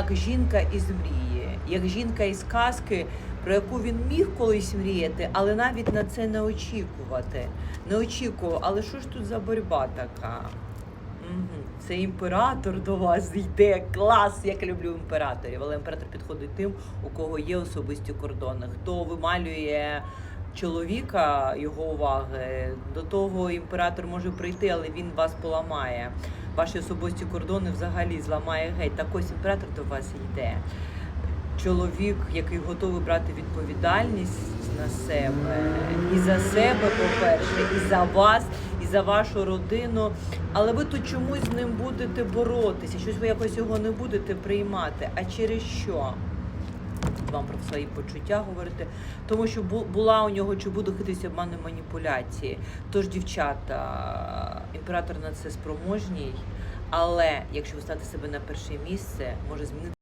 як жінка із мрії, як жінка із казки, про яку він міг колись мріяти, але навіть на це не очікувати. Не очікував, але що ж тут за боротьба така? Мгм. Це імператор до вас йде. Клас! Як люблю імператорів. Але імператор підходить тим, у кого є особисті кордони. Хто вималює чоловіка його уваги, до того імператор може прийти, але він вас поламає. Ваші особисті кордони взагалі зламає геть. Так ось імператор до вас йде. Чоловік, який готовий брати відповідальність на себе і за себе, по-перше, і за вас, і за вашу родину. Але ви тут чомусь з ним будете боротися, щось ви якось його не будете приймати. А через що? Вам про свої почуття говорити, тому що бу- була у нього чи буде хитись обмани маніпуляції. Тож, дівчата, імператор на це спроможній, але якщо ви ставите себе на перше місце, може змінити.